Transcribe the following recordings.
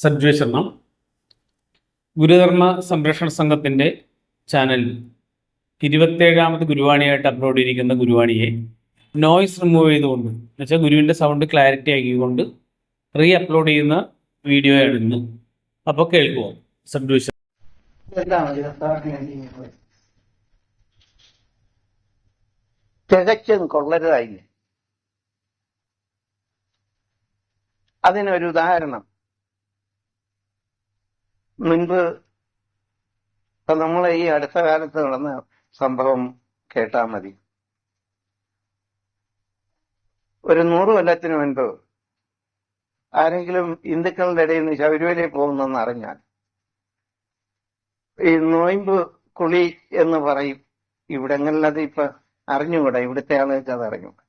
സജ്ജീകരണം ഗുരുധർമ്മ സംരക്ഷണ സംഘത്തിന്റെ ചാനലിൽ ഇരുപത്തേഴാമത് ഗുരുവാണിയായിട്ട് അപ്ലോഡ് ചെയ്തിരിക്കുന്ന ഗുരുവാണിയെ നോയിസ് റിമൂവ് ചെയ്തുകൊണ്ട് എന്നുവെച്ചാൽ ഗുരുവിന്റെ സൗണ്ട് ക്ലാരിറ്റി ആക്കിക്കൊണ്ട് റീ അപ്ലോഡ് ചെയ്യുന്ന വീഡിയോ ഇന്ന്. അപ്പോൾ എന്താണ് ഇരുപത്താറിന് തികച്ചും അതിനൊരു ഉദാഹരണം. മുൻപ് നമ്മളെ ഈ അടുത്ത കാലത്ത് നടന്ന സംഭവം കേട്ടാ മതി. ഒരു നൂറ് കൊല്ലത്തിന് മുൻപ് ആരെങ്കിലും ഹിന്ദുക്കളുടെ ഇടയിൽ നിന്ന് ശബരിമലയിൽ പോകുന്നെന്ന് അറിഞ്ഞാൽ ഈ നോയിമ്പ് കുളി എന്ന് പറയും. ഇവിടങ്ങളിലത് ഇപ്പൊ അറിഞ്ഞുകൂടാ? ഇവിടുത്തെ ആളുകൾക്ക് അത് അറിഞ്ഞുകൂടാ?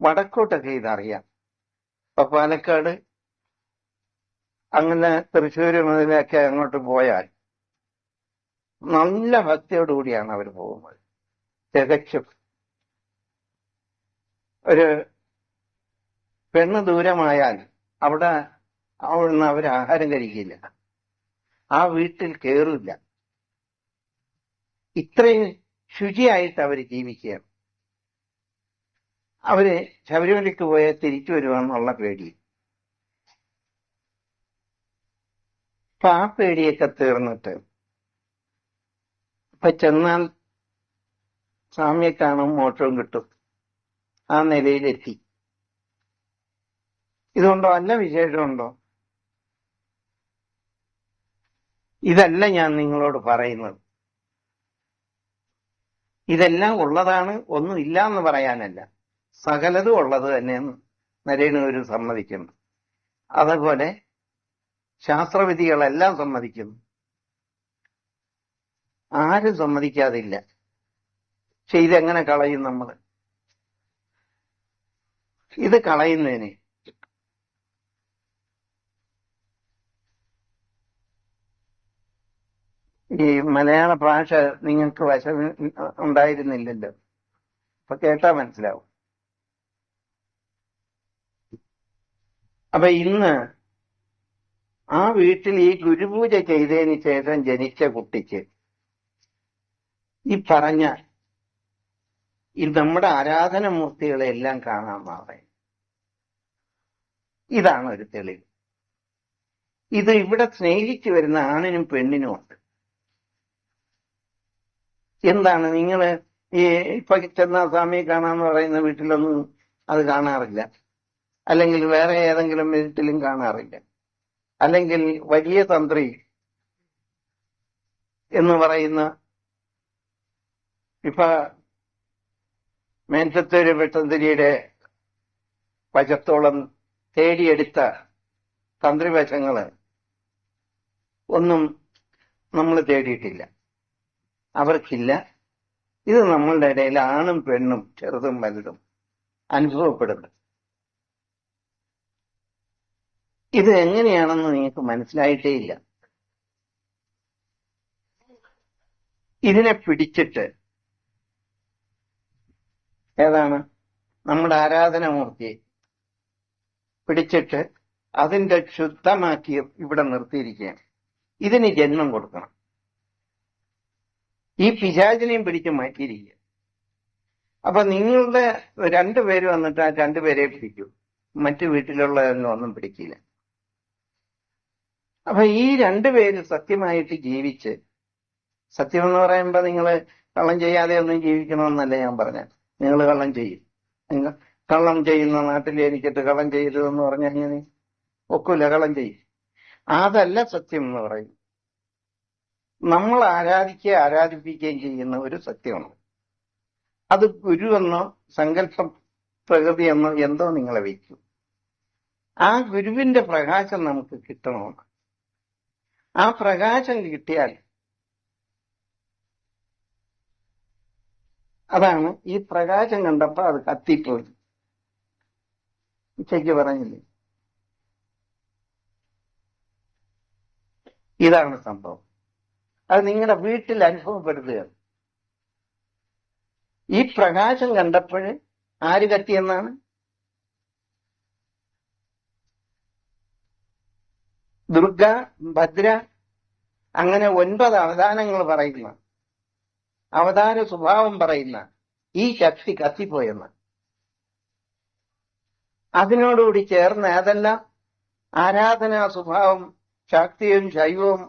വടക്കോട്ടൊക്കെ ഇതറിയാം ഇപ്പൊ പാലക്കാട് അങ്ങനെ തൃശ്ശൂർ മുതലൊക്കെ അങ്ങോട്ട് പോയാൽ നല്ല ഭക്തിയോടുകൂടിയാണ് അവർ പോകുന്നത്. തികച്ചും. ഒരു പെണ്ണ് ദൂരമായാൽ അവിടെ അവിടുന്ന് അവർ ആഹാരം കഴിക്കില്ല. ആ വീട്ടിൽ കയറില്ല ഇത്രയും ശുചിയായിട്ട് അവർ ജീവിക്കുകയാണ്. അവർ ശബരിമലയ്ക്ക് പോയാൽ തിരിച്ചു വരുവാന്നുള്ള പേടി അപ്പൊ ആ പേടിയൊക്കെ തീർന്നിട്ട്. ഇപ്പൊ ചെന്നാൽ സ്വാമിയെ കാണും മോക്ഷവും കിട്ടും. ആ നിലയിലെത്തി. ഇതുകൊണ്ടോ അല്ല വിശേഷമുണ്ടോ? ഇതല്ല ഞാൻ നിങ്ങളോട് പറയുന്നത്. ഇതെല്ലാം ഉള്ളതാണ് ഒന്നും ഇല്ല എന്ന് പറയാനല്ല. സകലതും ഉള്ളത് തന്നെയെന്ന് നരേണൂര് സമ്മതിക്കുന്നു. അതുപോലെ ശാസ്ത്രവിധികളെല്ലാം സമ്മതിക്കുന്നു. ആരും സമ്മതിക്കാതില്ല. പക്ഷെ ഇതെങ്ങനെ കളയും നമ്മൾ? ഇത് കളയുന്നതിന് ഈ മലയാള ഭാഷ നിങ്ങൾക്ക് വശം ഉണ്ടായിരുന്നില്ലല്ലോ. അപ്പൊ കേട്ടാ മനസ്സിലാവും. അപ്പൊ ഇന്ന് ആ വീട്ടിൽ ഈ ഗുരുപൂജ ചെയ്തതിന് ശേഷം ജനിച്ച കുട്ടിക്ക് ഈ പറഞ്ഞ ഈ നമ്മുടെ എല്ലാം കാണാൻ മാറേ ഇതാണ് ഒരു തെളിവ്. ഇത് ഇവിടെ സ്നേഹിച്ചു വരുന്ന ആണിനും പെണ്ണിനും ഉണ്ട്. എന്താണ് നിങ്ങൾ ഈ ഇപ്പൊ ചെന്ന സ്വാമിയെ കാണാന്ന് പറയുന്ന വീട്ടിലൊന്നും അത് കാണാറില്ല. അല്ലെങ്കിൽ വേറെ ഏതെങ്കിലും വീട്ടിലും കാണാറില്ല. അല്ലെങ്കിൽ വലിയ തന്ത്രി എന്ന് പറയുന്ന ഇപ്പൊ മേൻസത്തൂര് വെട്ടന്തിരിയുടെ വശത്തോളം തേടിയെടുത്ത തന്ത്രിവശങ്ങൾ ഒന്നും നമ്മൾ തേടിയിട്ടില്ല. അവർക്കില്ല. ഇത് നമ്മളുടെ ഇടയിൽ ആണും പെണ്ണും ചെറുതും വലുതും അനുഭവപ്പെടുന്നു ഇത് എങ്ങനെയാണെന്ന് നിങ്ങൾക്ക് മനസ്സിലായിട്ടേ ഇല്ല. ഇതിനെ പിടിച്ചിട്ട് ഏതാണ്? നമ്മുടെ ആരാധനമൂർത്തിയെ പിടിച്ചിട്ട് അതിന്റെ ശുദ്ധമാക്കി ഇവിടെ നിർത്തിയിരിക്കുകയാണ്. ഇതിന് ജന്മം കൊടുക്കണം. ഈ പിശാചിനെയും പിടിച്ച് മാറ്റിയിരിക്കുക. അപ്പൊ നിങ്ങളുടെ രണ്ടുപേര് വന്നിട്ട് ആ രണ്ടുപേരെ പിടിക്കൂ. മറ്റു വീട്ടിലുള്ളതൊന്നും ഒന്നും പിടിക്കില്ല. അപ്പൊ ഈ രണ്ടുപേര് സത്യമായിട്ട് ജീവിച്ച് സത്യം എന്ന് പറയുമ്പോ നിങ്ങൾ കള്ളം ചെയ്യാതെ ഒന്നും ജീവിക്കണമെന്നല്ല ഞാൻ പറഞ്ഞത് നിങ്ങൾ കള്ളം ചെയ്യും. നിങ്ങൾ കള്ളം ചെയ്യുന്ന നാട്ടിൽ എനിക്കിട്ട് കള്ളം ചെയ്യരുതെന്ന് പറഞ്ഞു കഴിഞ്ഞാൽ ഒക്കൂല കള്ളം ചെയ്യും. അതല്ല സത്യം എന്ന് പറയും. നമ്മൾ ആരാധിക്കുക ആരാധിപ്പിക്കുകയും ചെയ്യുന്ന ഒരു സത്യമാണ്. അത് ഗുരുവെന്നോ സങ്കല്പ പ്രകൃതിയെന്നോ എന്തോ നിങ്ങളെ വയ്ക്കും. ആ ഗുരുവിന്റെ പ്രകാശം നമുക്ക് കിട്ടണമെന്ന് ആ പ്രകാശം കിട്ടിയാൽ അതാണ് ഈ പ്രകാശം കണ്ടപ്പോ അത് കത്തിപ്പോയി ഉച്ചയ്ക്ക് പറഞ്ഞില്ലേ? ഇതാണ് സംഭവം. അത് നിങ്ങളുടെ വീട്ടിൽ അനുഭവപ്പെടുത്തുകയാണ് ഈ പ്രകാശം കണ്ടപ്പോൾ ആര് കത്തിയെന്നാണ്? ദുർഗ ഭദ്ര അങ്ങനെ ഒൻപത് അവതാരങ്ങൾ പറയുന്ന അവതാര സ്വഭാവം പറയുന്ന ഈ ശക്തി കത്തിപ്പോയെന്ന്. അതിനോടുകൂടി ചേർന്ന് ഏതെല്ലാം ആരാധനാ സ്വഭാവം ശാക്തിയും ശൈവവും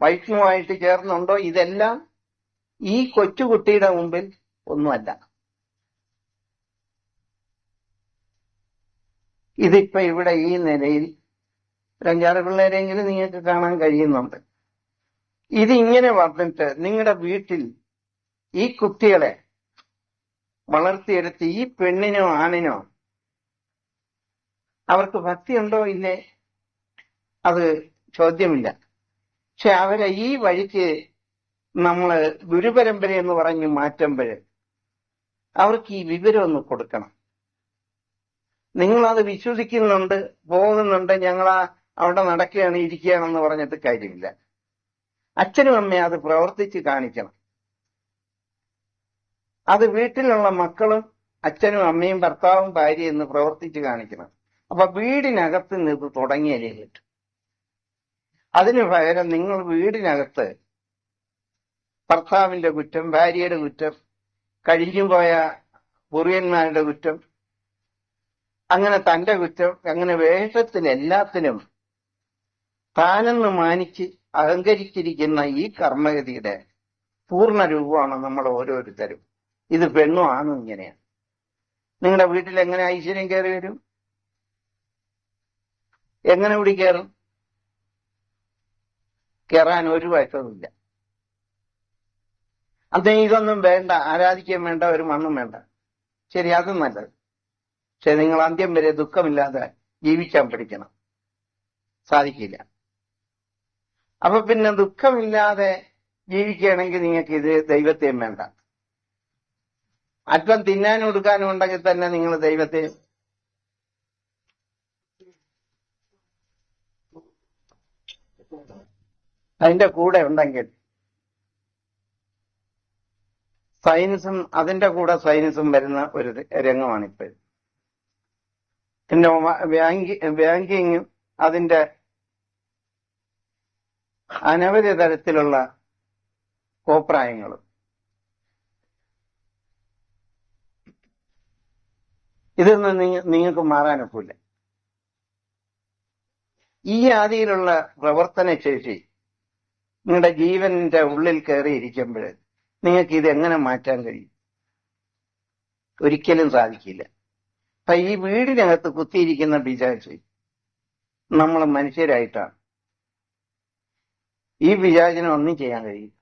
വൈഷ്ണവുമായിട്ട് ചേർന്നുണ്ടോ? ഇതെല്ലാം ഈ കൊച്ചുകുട്ടിയുടെ മുമ്പിൽ ഒന്നുമല്ല. ഇതിപ്പോ ഇവിടെ ഈ നിലയിൽ അഞ്ചാറ് പിള്ളേരെങ്കിലും നിങ്ങൾക്ക് കാണാൻ കഴിയുന്നുണ്ട്. ഇതിങ്ങനെ വന്നിട്ട് നിങ്ങളുടെ വീട്ടിൽ ഈ കുട്ടികളെ വളർത്തിയെടുത്ത് ഈ പെണ്ണിനോ ആണിനോ അവർക്ക് ഭക്തിയുണ്ടോ ഇല്ലേ? അത് ചോദ്യമില്ല. പക്ഷെ അവരെ ഈ വഴിക്ക് നമ്മൾ ഗുരുപരമ്പര എന്ന് പറഞ്ഞ് മാറ്റുമ്പോൾ അവർക്ക് ഈ വിവരം ഒന്ന് കൊടുക്കണം. നിങ്ങളത് വിശ്വസിക്കുന്നുണ്ട് പോകുന്നുണ്ട് ഞങ്ങൾ അവിടെ നടക്കുകയാണ് ഇരിക്കുകയാണെന്ന് പറഞ്ഞിട്ട് കാര്യമില്ല. അച്ഛനും അമ്മയും അത് പ്രവർത്തിച്ച് കാണിക്കണം. അത് വീട്ടിലുള്ള മക്കളും അച്ഛനും അമ്മയും ഭർത്താവും ഭാര്യയും എന്ന് പ്രവർത്തിച്ച് കാണിക്കണം. അപ്പൊ വീടിനകത്ത് നിന്ന് തുടങ്ങിയാലേ കിട്ടും അതിനു പകരം നിങ്ങൾ വീടിനകത്ത് ഭർത്താവിന്റെ കുറ്റം ഭാര്യയുടെ കുറ്റം കഴിഞ്ഞുപോയ കുറിയന്മാരുടെ കുറ്റം അങ്ങനെ തന്റെ കുറ്റം അങ്ങനെ വേഷത്തിൽ എല്ലാത്തിനും താനെന്ന് മാനിച്ച് അഹങ്കരിച്ചിരിക്കുന്ന ഈ കർമ്മഗതിയുടെ പൂർണ രൂപമാണ് നമ്മൾ ഓരോരുത്തരും. ഇത് പെണ്ണു ആണും ഇങ്ങനെയാണ്. നിങ്ങളുടെ വീട്ടിൽ എങ്ങനെ ഐശ്വര്യം കയറി വരും? എങ്ങനെ കൂടി കയറും? കയറാൻ ഒരു വയസ്സൊന്നുമില്ല അദ്ദേഹം ഇതൊന്നും വേണ്ട ആരാധിക്കാൻ വേണ്ട ഒരു മണ്ണും വേണ്ട. ശരി അതും നല്ലത്. പക്ഷെ നിങ്ങൾ അന്ത്യം വരെ ദുഃഖമില്ലാതെ ജീവിക്കാൻ പഠിക്കണം. സാധിക്കില്ല. അപ്പൊ പിന്നെ ദുഃഖമില്ലാതെ ജീവിക്കുകയാണെങ്കിൽ നിങ്ങൾക്ക് ഇത് ദൈവത്തെയും വേണ്ട. അല്പം തിന്നാനും കൊടുക്കാനും ഉണ്ടെങ്കിൽ തന്നെ നിങ്ങൾ ദൈവത്തെ അതിന്റെ കൂടെ ഉണ്ടെങ്കിൽ സയൻസും അതിന്റെ കൂടെ സയൻസും വരുന്ന ഒരു രംഗമാണ് ഇപ്പോൾ പിന്നെ ബാങ്കി ബാങ്കിങ്ങും അതിന്റെ അനവധി തരത്തിലുള്ള കോപ്രായങ്ങളും. ഇതൊന്നും നിങ്ങ- നിങ്ങൾക്ക് മാറാനൊക്കില്ല ഈ ആദിയിലുള്ള പ്രവർത്തന ശേഷി നിങ്ങളുടെ ജീവന്റെ ഉള്ളിൽ കയറിയിരിക്കുമ്പോൾ നിങ്ങൾക്ക് ഇത് എങ്ങനെ മാറ്റാൻ കഴിയും? ഒരിക്കലും സാധിക്കില്ല. അപ്പൊ ഈ വീടിനകത്ത് കുത്തിയിരിക്കുന്ന പിശാച് നമ്മൾ മനുഷ്യരായിട്ടാണ്. ഈ പിശാചിന് ഒന്നും ചെയ്യാൻ കഴിയും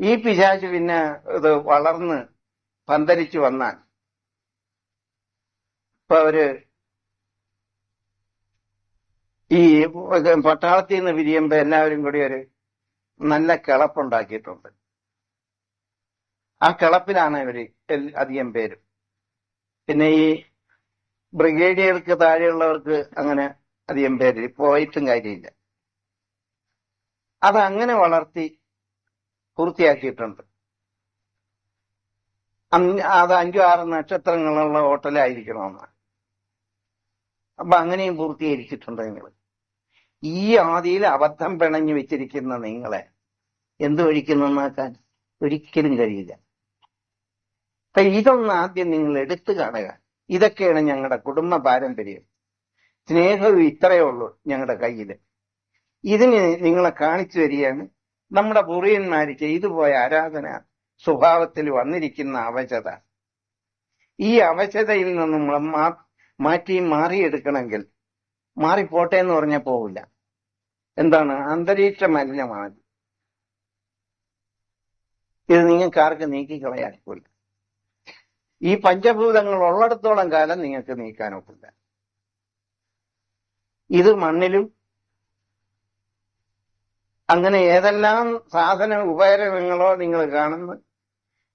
ഈ പിശാച് പിന്നെ ഇത് വളർന്ന് പന്തരിച്ചു വന്നാൽ ഇപ്പൊ അവർ ഈ പട്ടാളത്തിൽ നിന്ന് പിരിയുമ്പോ എല്ലാവരും കൂടി ഒരു നല്ല കിളപ്പുണ്ടാക്കിയിട്ടുണ്ട്. ആ കിളപ്പിലാണ് ഇവർ അധികം പേരും. പിന്നെ ഈ ബ്രിഗേഡിയർക്ക് താഴെയുള്ളവർക്ക് അങ്ങനെ അധികം പേര് പോയിട്ടും കാര്യമില്ല. അത് അങ്ങനെ വളർത്തി പൂർത്തിയാക്കിയിട്ടുണ്ട്. അത് അഞ്ചോ ആറ് നക്ഷത്രങ്ങളുള്ള ഹോട്ടലായിരിക്കണമെന്ന്. അപ്പൊ അങ്ങനെയും പൂർത്തീകരിച്ചിട്ടുണ്ട് നിങ്ങൾ ഈ ആദിയിൽ അബദ്ധം പിണഞ്ഞു വെച്ചിരിക്കുന്ന നിങ്ങളെ എന്ത് വഴിക്ക് നന്നാക്കാൻ? ഒരിക്കലും കഴിയില്ല. അപ്പൊ ഇതൊന്ന് ആദ്യം നിങ്ങൾ എടുത്തു കാണുക. ഇതൊക്കെയാണ് ഞങ്ങളുടെ കുടുംബ പാരമ്പര്യം. സ്നേഹവും ഇത്രയേ ഉള്ളൂ ഞങ്ങളുടെ കയ്യിൽ ഇതിന് നിങ്ങളെ കാണിച്ചു വരികയാണ് നമ്മുടെ പൂർവികന്മാര് ചെയ്തു പോയ ആരാധന സ്വഭാവത്തിൽ വന്നിരിക്കുന്ന അവശത. ഈ അവശതയിൽ നിന്ന് നമ്മൾ മാറ്റി മാറിയെടുക്കണമെങ്കിൽ മാറിപ്പോട്ടെ എന്ന് പറഞ്ഞാൽ പോവില്ല. എന്താണ്? അന്തരീക്ഷ മലിനമാണ്. ഇത് നിങ്ങൾക്ക് ആർക്ക് നീക്കിക്കളയാനില്ല ഈ പഞ്ചഭൂതങ്ങൾ ഉള്ളിടത്തോളം കാലം നിങ്ങൾക്ക് നീക്കാനൊക്കില്ല. ഇത് മണ്ണിലും അങ്ങനെ ഏതെല്ലാം സാധന ഉപകരണങ്ങളോ നിങ്ങൾ കാണുന്നു?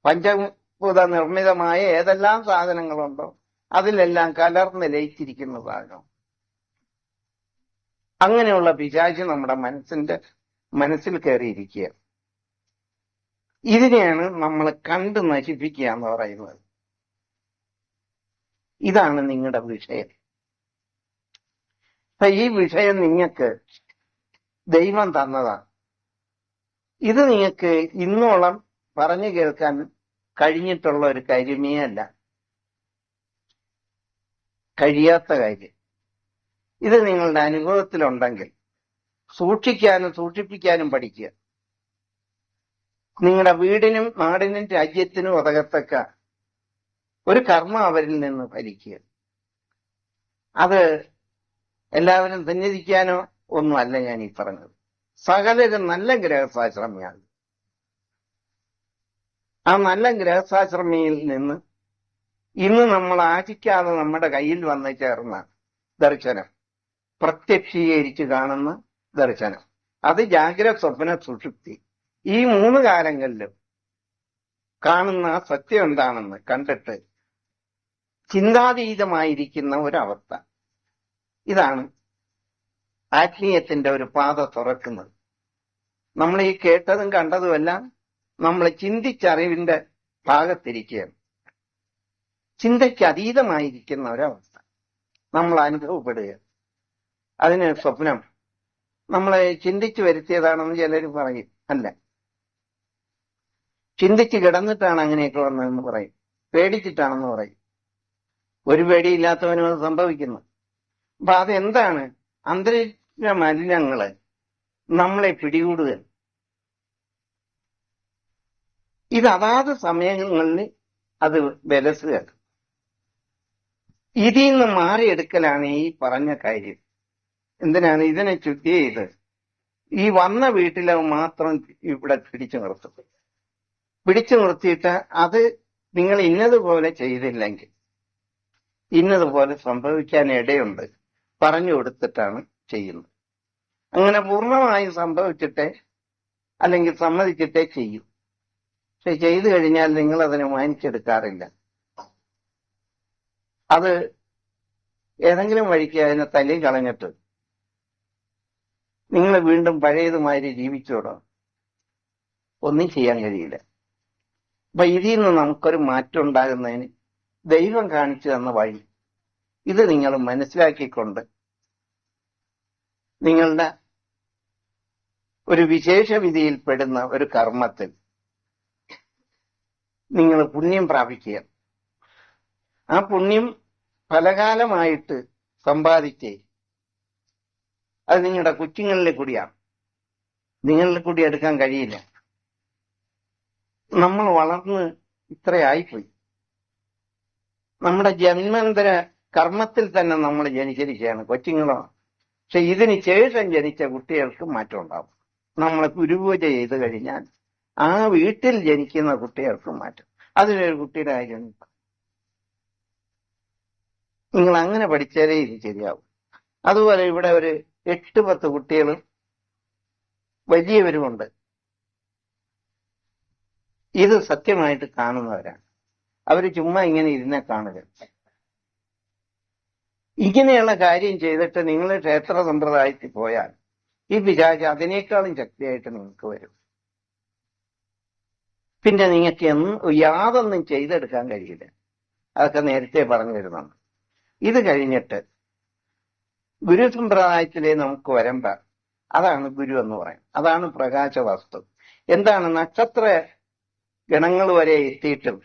പഞ്ചഭൂത നിർമ്മിതമായ ഏതെല്ലാം സാധനങ്ങളുണ്ടോ? അതിലെല്ലാം കലർന്ന് ലയിച്ചിരിക്കുന്നതാകാം. അങ്ങനെയുള്ള പിശാചി നമ്മുടെ മനസ്സിന്റെ മനസ്സിൽ കയറിയിരിക്കുക ഇതിനെയാണ് നമ്മൾ കണ്ടു നശിപ്പിക്കുക എന്ന് പറയുന്നത്. ഇതാണ് നിങ്ങളുടെ വിഷയം. അപ്പൊ ഈ വിഷയം നിങ്ങൾക്ക് ദൈവം തന്നതാണ്. ഇത് നിങ്ങൾക്ക് ഇന്നോളം പറഞ്ഞു കേൾക്കാൻ കഴിഞ്ഞിട്ടുള്ള ഒരു കാര്യമേ അല്ല. കഴിയാത്ത കാര്യം. ഇത് നിങ്ങളുടെ അനുഭവത്തിലുണ്ടെങ്കിൽ സൂക്ഷിക്കാനും സൂക്ഷിപ്പിക്കാനും പഠിക്കുക. നിങ്ങളുടെ വീടിനും നാടിനും രാജ്യത്തിനും ഉതകത്തക്ക ഒരു കർമ്മ അവരിൽ നിന്ന് ഭരിക്കുക. അത് എല്ലാവരും സന്നിധിക്കാനോ ഒന്നുമല്ല ഞാൻ ഈ പറഞ്ഞത്. സകലരും നല്ല ഗ്രഹസാശ്രമിയാണ്. ആ നല്ല ഗ്രഹസാശ്രമിയിൽ നിന്ന് ഇന്ന് നമ്മൾ ആശിക്കാതെ നമ്മുടെ കയ്യിൽ വന്ന് ചേർന്ന ദർശനം പ്രത്യക്ഷീകരിച്ച് കാണുന്ന ദർശനം. അത് ജാഗ്രത സ്വപ്ന സുഷുപ്തി. ഈ മൂന്ന് കാലങ്ങളിലും കാണുന്ന സത്യം എന്താണെന്ന് കണ്ടിട്ട് ചിന്താതീതമായിരിക്കുന്ന ഒരവസ്ഥ. ഇതാണ് ആത്മീയത്തിന്റെ ഒരു പാത തുറക്കുന്നത്. നമ്മൾ ഈ കേട്ടതും കണ്ടതുമെല്ലാം നമ്മൾ ചിന്തിച്ചറിവിന്റെ ഭാഗത്തിരിക്കുകയാണ്. ചിന്തയ്ക്ക് അതീതമായിരിക്കുന്ന ഒരവസ്ഥ. നമ്മൾ അനുഭവപ്പെടുക അതിന് സ്വപ്നം. നമ്മളെ ചിന്തിച്ചു വരുത്തിയതാണെന്ന് ചിലർ പറയും. അല്ല. ചിന്തിച്ച് കിടന്നിട്ടാണ് അങ്ങനെയൊക്കെ വന്നതെന്ന് പറയും. പേടിച്ചിട്ടാണെന്ന് പറയും. ഒരു പേടിയില്ലാത്തവനും അത് സംഭവിക്കുന്നു. അപ്പൊ അതെന്താണ്? അന്തരീക്ഷ മലിനങ്ങൾ നമ്മളെ പിടികൂടുക ഇത് അതാത് സമയങ്ങളിൽ അത് വിലസുക ഇതിൽ നിന്ന് മാറിയെടുക്കലാണ് ഈ പറഞ്ഞ കാര്യം. എന്തിനാണ്? ഇതിനെ ചുറ്റി ചെയ്ത് ഈ വന്ന വീട്ടിലെ മാത്രം ഇവിടെ പിടിച്ചു നിർത്തും. പിടിച്ചു നിർത്തിയിട്ട് അത് നിങ്ങൾ ഇന്നതുപോലെ ചെയ്തില്ലെങ്കിൽ ഇന്നതുപോലെ സംഭവിക്കാൻ ഇടയുണ്ട്. പറഞ്ഞു കൊടുത്തിട്ടാണ് ചെയ്യുന്നത്. അങ്ങനെ പൂർണമായും സംഭവിച്ചിട്ടേ അല്ലെങ്കിൽ സമ്മതിച്ചിട്ടേ ചെയ്യൂ. പക്ഷെ ചെയ്തു കഴിഞ്ഞാൽ നിങ്ങൾ അതിനെ മാനിച്ചെടുക്കാറില്ല. അത് ഏതെങ്കിലും വഴിക്ക് അതിനെ തല്ലി കളഞ്ഞിട്ട് നിങ്ങൾ വീണ്ടും പഴയതുമാതിരി ജീവിച്ചോടോ ഒന്നും ചെയ്യാൻ കഴിയില്ല. അപ്പൊ ഇതിൽ നിന്ന് നമുക്കൊരു മാറ്റം ഉണ്ടാകുന്നതിന് ദൈവം കാണിച്ചു തന്ന വഴി ഇത് നിങ്ങൾ മനസ്സിലാക്കിക്കൊണ്ട് നിങ്ങളുടെ ഒരു വിശേഷ വിധിയിൽപ്പെടുന്ന ഒരു കർമ്മത്തിൽ നിങ്ങൾ പുണ്യം പ്രാപിക്കുക. ആ പുണ്യം ഫലകാലമായിട്ട് സമ്പാദിച്ചേ. അത് നിങ്ങളുടെ കുറ്റിങ്ങളിലെ കൂടിയാണ്. നിങ്ങളിലെ കൂടി എടുക്കാൻ കഴിയില്ല. നമ്മൾ വളർന്ന് ഇത്രയായിപ്പോയി. നമ്മുടെ ജന്മാന്തര കർമ്മത്തിൽ തന്നെ നമ്മൾ ജനിച്ചിരിക്കുകയാണ് കൊച്ചുങ്ങളോ. പക്ഷെ ഇതിന് ശേഷം ജനിച്ച കുട്ടികൾക്ക് മാറ്റം ഉണ്ടാവും നമ്മൾ ഗുരുപൂജ ചെയ്ത് കഴിഞ്ഞാൽ ആ വീട്ടിൽ ജനിക്കുന്ന കുട്ടികൾക്ക് മാറ്റം. അതിലൊരു കുട്ടിയുടെ കാര്യം നിങ്ങൾ അങ്ങനെ പഠിച്ചാലേ ഇത് ശരിയാവും. അതുപോലെ ഇവിടെ ഒരു എട്ട് പത്ത് കുട്ടികൾ വലിയവരുമുണ്ട്. ഇത് സത്യമായിട്ട് കാണുന്നവരാണ്. അവർ ചുമ്മാ ഇങ്ങനെ ഇരുന്നെ കാണുക. ഇങ്ങനെയുള്ള കാര്യം ചെയ്തിട്ട് നിങ്ങൾ ക്ഷേത്ര സമ്പ്രദായത്തിൽ പോയാൽ ഈ പിശാച് അതിനേക്കാളും ശക്തിയായിട്ട് നിങ്ങൾക്ക് വരും. പിന്നെ നിങ്ങൾക്ക് യാതൊന്നും ചെയ്തെടുക്കാൻ കഴിയില്ല. അതൊക്കെ നേരത്തെ പറഞ്ഞു വരുന്നതാണ് ഇത് കഴിഞ്ഞിട്ട് ഗുരു സമ്പ്രദായത്തിലേ നമുക്ക് വരമ്പ അതാണ് ഗുരു എന്ന് പറയും അതാണ് പ്രകാശ വസ്തു എന്താണ് നക്ഷത്ര ഗണങ്ങൾ വരെ എത്തിയിട്ടും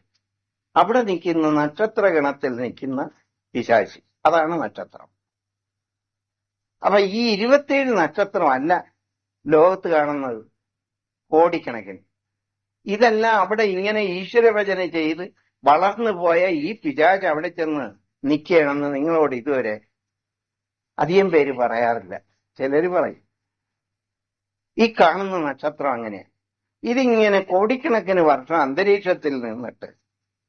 അവിടെ നിൽക്കുന്ന നക്ഷത്ര ഗണത്തിൽ നിൽക്കുന്ന പിശാചി. അതാണ് നക്ഷത്രം. അപ്പൊ ഈ ഇരുപത്തിയേഴ് നക്ഷത്രമല്ല ലോകത്ത് കാണുന്നത്. കോടിക്കണക്കിന്. ഇതെല്ലാം അവിടെ ഇങ്ങനെ ഈശ്വരവചന ചെയ്ത് വളർന്നു പോയ ഈ പിജാജ് അവിടെ ചെന്ന് നിൽക്കണമെന്ന് നിങ്ങളോട് ഇതുവരെ അധികം പേര് പറയാറില്ല. ചിലര് പറയും ഈ കാണുന്ന നക്ഷത്രം അങ്ങനെയാണ് ഇതിങ്ങനെ കോടിക്കണക്കിന് വർഷം അന്തരീക്ഷത്തിൽ നിന്നിട്ട്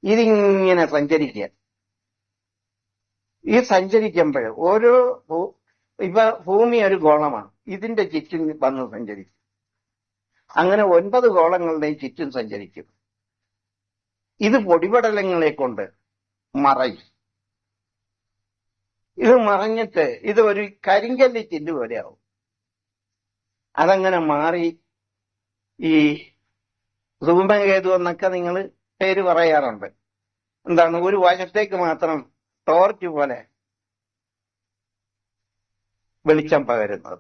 ഇതിങ്ങനെ സഞ്ചരിക്കുക. ഈ സഞ്ചരിക്കുമ്പോൾ ഓരോ ഇവ ഭൂമി ഒരു ഗോളമാണ്. ഇതിന്റെ ചുറ്റും വന്ന് സഞ്ചരിക്കും. അങ്ങനെ ഒൻപത് ഗോളങ്ങളുടെയും ചുറ്റും സഞ്ചരിക്കും. ഇത് പൊടിപടലങ്ങളെ കൊണ്ട് മറയും. ഇത് മറഞ്ഞിട്ട് ഇത് ഒരു കരിങ്കല്ല് ചില്ല് പോലെയാവും. അതങ്ങനെ മാറി ഈ ധൂമകേതു എന്നൊക്കെ നിങ്ങൾ പേര് പറയാറുണ്ട്. എന്താണ്? ഒരു വശത്തേക്ക് മാത്രം ടോർച്ച് പോലെ വെളിച്ചം പകരുന്നത്.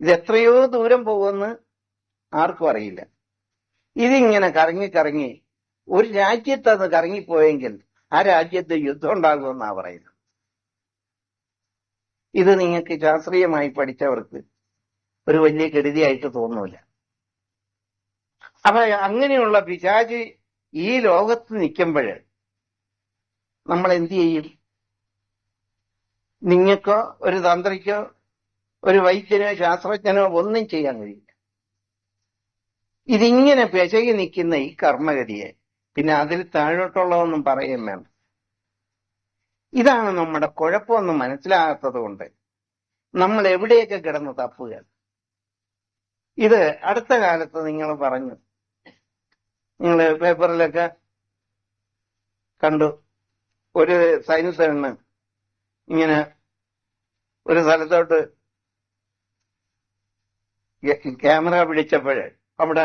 ഇത് എത്രയോ ദൂരം പോകുമെന്ന് ആർക്കും അറിയില്ല. ഇതിങ്ങനെ കറങ്ങി കറങ്ങി ഒരു രാജ്യത്ത് അത് കറങ്ങിപ്പോയെങ്കിൽ ആ രാജ്യത്ത് യുദ്ധം ഉണ്ടാകുമെന്നാ പറയുന്നത്. ഇത് നിങ്ങൾക്ക് ശാസ്ത്രീയമായി പഠിച്ചവർക്ക് ഒരു വലിയ കെടുതിയായിട്ട് തോന്നൂല. അപ്പൊ അങ്ങനെയുള്ള പിശാചി ഈ ലോകത്ത് നിൽക്കുമ്പോൾ നമ്മൾ എന്ത് ചെയ്യും? നിങ്ങൾക്കോ ഒരു തന്ത്രിക്കോ ഒരു വൈദ്യനോ ശാസ്ത്രജ്ഞനോ ഒന്നും ചെയ്യാൻ കഴിയില്ല. ഇതിങ്ങനെ പെശകി നിൽക്കുന്ന ഈ കർമ്മഗതിയെ പിന്നെ അതിൽ താഴോട്ടുള്ളതൊന്നും പറയും വേണം ഇതാണ് നമ്മുടെ കുഴപ്പമൊന്നും മനസ്സിലാകാത്തത് കൊണ്ട് നമ്മൾ എവിടെയൊക്കെ കിടന്ന് തപ്പുക ഇത് അടുത്ത കാലത്ത് നിങ്ങൾ പറഞ്ഞു. നിങ്ങൾ പേപ്പറിലൊക്കെ കണ്ടു. ഒരു എണ്ണ് ഇങ്ങനെ ഒരു സ്ഥലത്തോട്ട് ക്യാമറ പിടിച്ചപ്പോൾ അവിടെ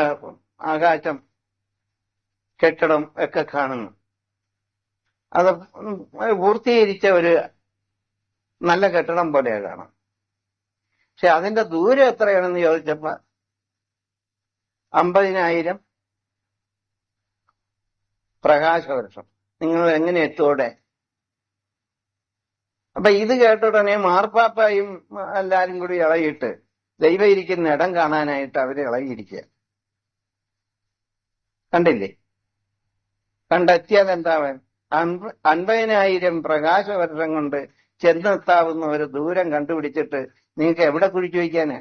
ആകാശം കെട്ടിടം ഒക്കെ കാണുന്നു. അത് പൂർത്തീകരിച്ച ഒരു നല്ല കെട്ടിടം പോലെ കാണാം. പക്ഷെ അതിന്റെ ദൂരം എത്രയാണെന്ന് ചോദിച്ചപ്പോ അമ്പതിനായിരം പ്രകാശവർഷം. നിങ്ങൾ എങ്ങനെ എത്തോടെ അപ്പൊ ഇത് കേട്ട ഉടനെ മാർപ്പാപ്പായും എല്ലാരും കൂടി ഇളകിയിട്ട് ദൈവം ഇരിക്കുന്ന ഇടം കാണാനായിട്ട് അവർ ഇളകിയിരിക്കുക. കണ്ടില്ലേ? കണ്ടെത്തിയാൽ എന്താവൻ അൻപതിനായിരം അൻപതിനായിരം പ്രകാശവർഷം കൊണ്ട് ചെന്നെത്താവുന്ന ഒരു ദൂരം കണ്ടുപിടിച്ചിട്ട് നിങ്ങൾക്ക് എവിടെ കുഴിച്ചു വയ്ക്കാനാ?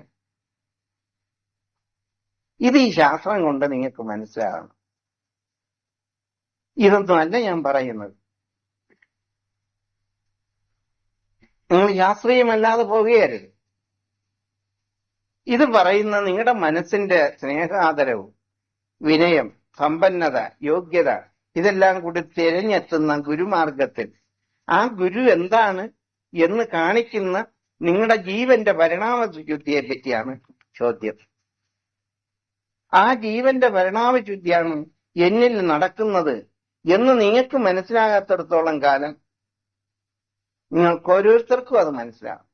ഇത് ഈ ശാസ്ത്രം കൊണ്ട് നിങ്ങൾക്ക് മനസ്സിലാകണം. ഇതൊന്നും അല്ല ഞാൻ പറയുന്നത്. നിങ്ങൾ ശാസ്ത്രീയമല്ലാതെ പോകുകയരുത് ഇത് പറയുന്ന നിങ്ങളുടെ മനസ്സിന്റെ സ്നേഹാദരവും വിനയം സമ്പന്നത യോഗ്യത ഇതെല്ലാം കൂടി തിരഞ്ഞെത്തുന്ന ഗുരുമാർഗത്തിൽ. ആ ഗുരു എന്താണ് എന്ന് കാണിക്കുന്ന നിങ്ങളുടെ ജീവന്റെ പരിണാമശുദ്ധിയെ പറ്റിയാണ് ചോദ്യം. ആ ജീവന്റെ പരിണാമശുദ്ധിയാണ് എന്നിൽ നടക്കുന്നത് എന്ന് നിങ്ങൾക്ക് മനസ്സിലാകാത്തിടത്തോളം കാലം നിങ്ങൾക്ക് ഓരോരുത്തർക്കും അത് മനസ്സിലാകും.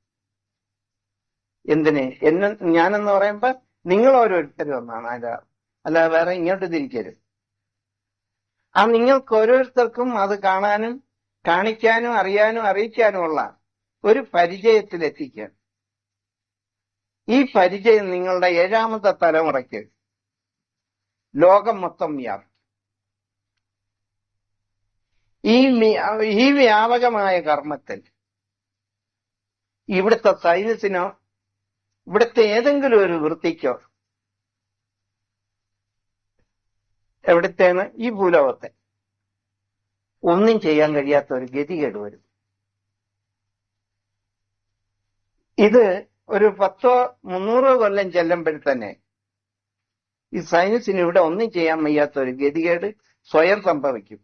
എന്തിന്? എന്നെ ഞാനെന്ന് പറയുമ്പോ നിങ്ങൾ ഓരോരുത്തരും ഒന്നാണ്. അല്ല അല്ലാതെ വേറെ ഇങ്ങോട്ട് തിരിക്കരുത്. ആ നിങ്ങൾക്ക് ഓരോരുത്തർക്കും അത് കാണാനും കാണിക്കാനും അറിയാനും അറിയിക്കാനും ഉള്ള ഒരു പരിചയത്തിലെത്തിക്കുക. ഈ പരിചയം നിങ്ങളുടെ ഏഴാമത്തെ തലമുറയ്ക്ക് ലോകം മൊത്തം വ്യാപിക്കും. ഈ ഈ വ്യാപകമായ കർമ്മത്തിൽ ഇവിടുത്തെ സൈനസിനോ ഇവിടുത്തെ ഏതെങ്കിലും ഒരു വൃത്തിക്കോ എവിടത്തേന്ന് ഈ ഭൂലോകത്തെ ഒന്നും ചെയ്യാൻ കഴിയാത്ത ഒരു ഗതികേട് വരും. ഇത് ഒരു പത്തോ മുന്നൂറോ കൊല്ലം ചെല്ലുമ്പോൾ തന്നെ ഈ സയൻസിന് ഇവിടെ ഒന്നും ചെയ്യാൻ വയ്യാത്ത ഒരു ഗതികേട് സ്വയം സംഭവിക്കും.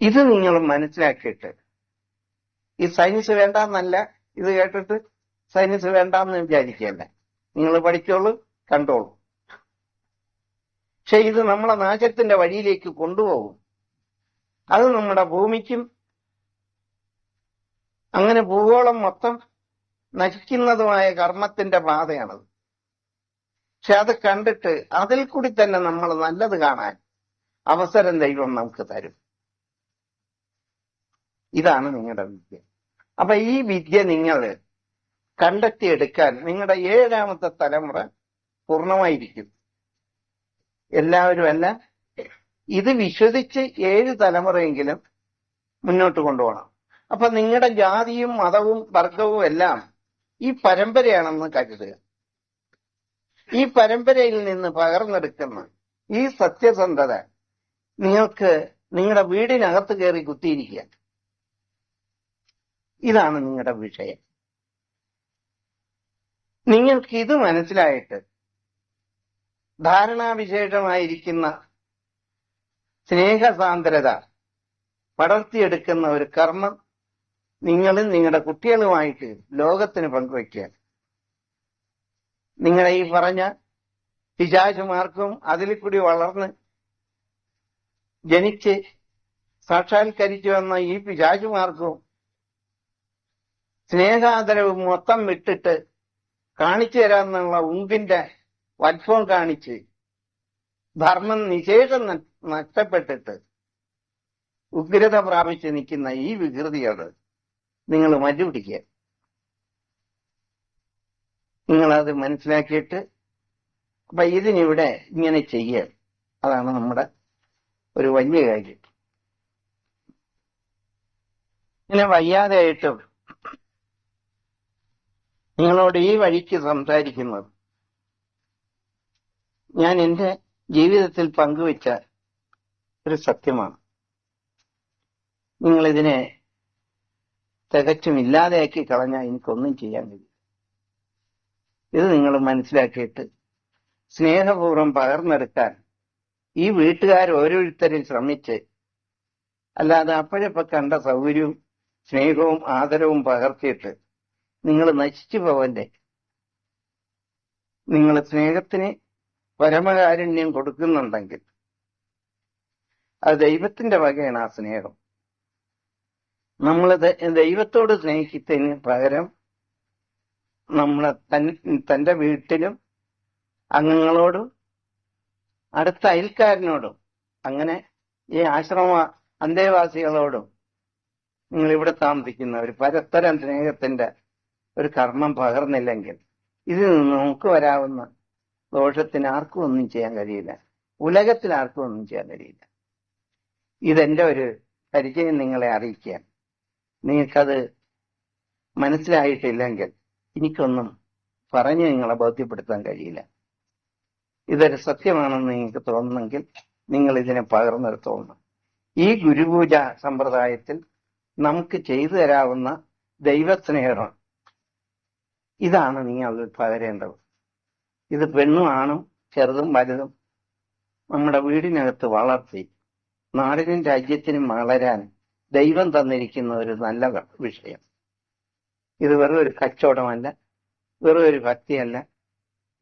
ഇത് നിങ്ങൾ മനസ്സിലാക്കിയിട്ട്. ഈ സയൻസ് വേണ്ടെന്നല്ല ഇത് കേട്ടിട്ട് സയൻസ് വേണ്ടാന്ന് വിചാരിക്കുകയല്ല നിങ്ങൾ പഠിച്ചോളൂ കണ്ടോളൂ. പക്ഷെ ഇത് നമ്മളെ നാശത്തിന്റെ വഴിയിലേക്ക് കൊണ്ടുപോകും. അത് നമ്മുടെ ഭൂമിക്കും അങ്ങനെ ഭൂഗോളം മൊത്തം നശിക്കുന്നതുമായ കർമ്മത്തിന്റെ പാതയാണത്. പക്ഷെ അത് കണ്ടിട്ട് അതിൽ കൂടി തന്നെ നമ്മൾ നല്ലത് കാണാൻ അവസരം ദൈവം നമുക്ക് തരും. ഇതാണ് നിങ്ങളുടെ വിദ്യ. അപ്പൊ ഈ വിദ്യ നിങ്ങൾ കണ്ടെത്തിയെടുക്കാൻ നിങ്ങളുടെ ഏഴാമത്തെ തലമുറ പൂർണമായിരിക്കും. എല്ലാവരും അല്ല ഇത് വിശ്വസിച്ച് ഏഴ് തലമുറയെങ്കിലും മുന്നോട്ട് കൊണ്ടുപോകണം. അപ്പൊ നിങ്ങളുടെ ജാതിയും മതവും വർഗവും എല്ലാം ഈ പരമ്പരയാണെന്ന് കരുതുക. ഈ പരമ്പരയിൽ നിന്ന് പകർന്നെടുക്കുന്ന ഈ സത്യസന്ധത നിങ്ങൾക്ക് നിങ്ങളുടെ വീടിനകത്ത് കയറി കുത്തിയിരിക്കുക. ഇതാണ് നിങ്ങളുടെ വിഷയം നിങ്ങൾക്ക് ഇത് മനസ്സിലായിട്ട് ധാരണാവിശേഷമായിരിക്കുന്ന സ്നേഹസാന്ദ്രത പടർത്തിയെടുക്കുന്ന ഒരു കർമ്മം നിങ്ങളും നിങ്ങളുടെ കുട്ടികളുമായിട്ട് ലോകത്തിന് പങ്കുവയ്ക്കുക നിങ്ങളെ ഈ പറഞ്ഞ പിശാചുമാർക്കും അതിൽ കൂടി വളർന്ന് ജനിച്ച് സാക്ഷാത്കരിച്ചു വന്ന ഈ പിശാചുമാർക്കും സ്നേഹാദരവ് മൊത്തം വിട്ടിട്ട് കാണിച്ചു തരാമെന്നുള്ള ഉമ്പിന്റെ വത്ഭം കാണിച്ച് ധർമ്മം നിഷേധം നഷ്ടപ്പെട്ടിട്ട് ഉഗ്രത പ്രാപിച്ച് നിൽക്കുന്ന ഈ വികൃതിയോട് നിങ്ങൾ മറ്റുപിടിക്കുക നിങ്ങളത് മനസ്സിലാക്കിയിട്ട് അപ്പൊ ഇതിനിവിടെ ഇങ്ങനെ ചെയ്യുക. അതാണ് നമ്മുടെ ഒരു വലിയ കാര്യം. ഇങ്ങനെ വയ്യാതെയായിട്ടും നിങ്ങളോട് ഈ വഴിക്ക് സംസാരിക്കുന്നത് ഞാൻ എന്റെ ജീവിതത്തിൽ പങ്കുവച്ച ഒരു സത്യമാണ്. നിങ്ങൾ ഇതിനെ തികച്ചും ഇല്ലാതെയാക്കി കളഞ്ഞാൽ എനിക്കൊന്നും ചെയ്യാൻ കഴിയും ഇത് നിങ്ങൾ മനസ്സിലാക്കിയിട്ട് സ്നേഹപൂർവം പകർന്നെടുക്കാൻ ഈ വീട്ടുകാർ ഓരോരുത്തരും ശ്രമിച്ച് അല്ലാതെ അപ്പോഴപ്പോ കണ്ട സൗകര്യവും സ്നേഹവും ആദരവും പകർത്തിയിട്ട് നിങ്ങൾ നശിച്ചു പോവല്ലേ നിങ്ങൾ സ്നേഹത്തിന് പരമകാരുണ്യം കൊടുക്കുന്നുണ്ടെങ്കിൽ അത് ദൈവത്തിന്റെ വകയാണ് ആ സ്നേഹം. നമ്മൾ ദൈവത്തോട് സ്നേഹിക്കുന്നതിന് പകരം നമ്മളെ തന്റെ വീട്ടിലും അംഗങ്ങളോടും അടുത്ത അയൽക്കാരനോടും അങ്ങനെ ഈ ആശ്രമ അന്തേവാസികളോടും നിങ്ങൾ ഇവിടെ ഒരു പരസ്പരം സ്നേഹത്തിന്റെ ഒരു കർമ്മം പകർന്നില്ലെങ്കിൽ ഇതിൽ നിന്ന് നമുക്ക് വരാവുന്ന ദോഷത്തിന് ആർക്കും ഒന്നും ചെയ്യാൻ കഴിയില്ല. ഉലകത്തിൽ ആർക്കും ഒന്നും ചെയ്യാൻ കഴിയില്ല. ഇതെന്റെ ഒരു പരിചയം നിങ്ങളെ അറിയിക്കാൻ നിങ്ങൾക്കത് മനസ്സിലായിട്ടില്ലെങ്കിൽ എനിക്കൊന്നും പറഞ്ഞ് നിങ്ങളെ ബോധ്യപ്പെടുത്താൻ കഴിയില്ല. ഇതൊരു സത്യമാണെന്ന് നിങ്ങൾക്ക് തോന്നുന്നെങ്കിൽ നിങ്ങൾ ഇതിനെ പകർന്നെടുത്തോളണം. ഈ ഗുരുപൂജ സമ്പ്രദായത്തിൽ നമുക്ക് ചെയ്തു തരാവുന്ന ദൈവസ്നേഹം ഇതാണ് നീ നിങ്ങൾ പകരേണ്ടത്. ഇത് പെണ്ണും ആണും ചെറുതും വലുതും നമ്മുടെ വീടിനകത്ത് വളർത്തി നാടിനും രാജ്യത്തിനും വളരാൻ ദൈവം തന്നിരിക്കുന്ന ഒരു നല്ല വിഷയം. ഇത് വെറും ഒരു കച്ചവടമല്ല വെറും ഒരു ഭക്തിയല്ല.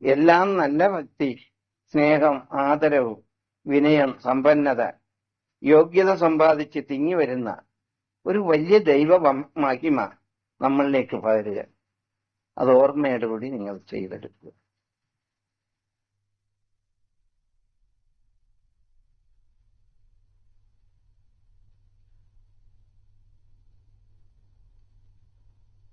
എല്ലാം നല്ല ഭക്തി സ്നേഹം ആദരവ് വിനയം സമ്പന്നത യോഗ്യത സമ്പാദിച്ച് തിങ്ങി വരുന്ന ഒരു വലിയ ദൈവ വം- മഹിമ നമ്മളിലേക്ക് പകരുക. അത് ഓർമ്മയോടുകൂടി നിങ്ങൾ ചെയ്തെടുക്കുക.